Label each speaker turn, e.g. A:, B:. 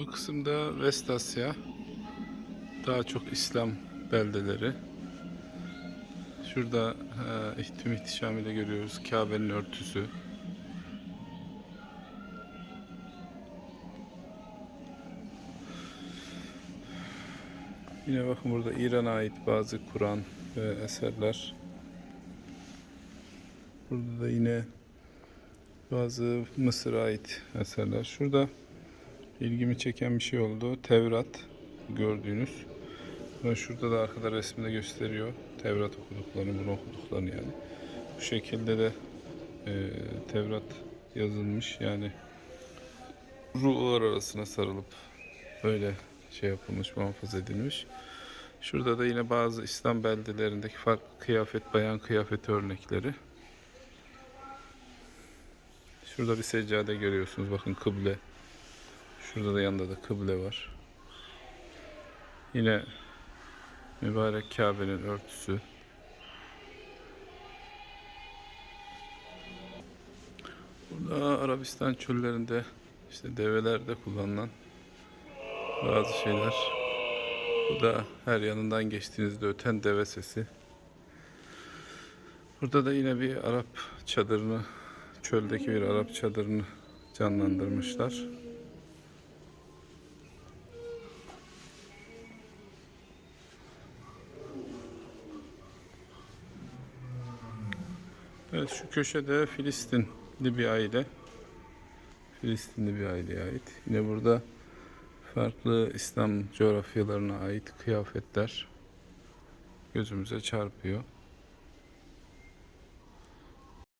A: Bu kısımda West Asya. Daha çok İslam beldeleri. Şurada e, tüm ihtişamıyla görüyoruz Kabe'nin örtüsü. Yine bakın burada İran'a ait bazı Kur'an ve eserler. Burada da yine bazı Mısır'a ait eserler. Şurada ilgimi çeken bir şey oldu. Tevrat gördüğünüz. Ve şurada da arkada resimde gösteriyor. Tevrat okuduklarını, bunu okuduklarını yani. Bu şekilde de e, Tevrat yazılmış. Yani ruhlar arasına sarılıp böyle şey yapılmış, muhafaza edilmiş. Şurada da yine bazı İslam beldelerindeki farklı kıyafet, bayan kıyafeti örnekleri. Şurada bir seccade görüyorsunuz. Bakın kıble. Şurada da yanında da kıble var. Yine mübarek Kabe'nin örtüsü. Burada Arabistan çöllerinde işte develerde kullanılan bazı şeyler. Bu da her yanından geçtiğinizde öten deve sesi. Burada da yine bir Arap çadırını, çöldeki bir Arap çadırını canlandırmışlar. Evet şu köşede Filistinli bir aile. Filistinli bir aileye ait. Yine burada farklı İslam coğrafyalarına ait kıyafetler gözümüze çarpıyor.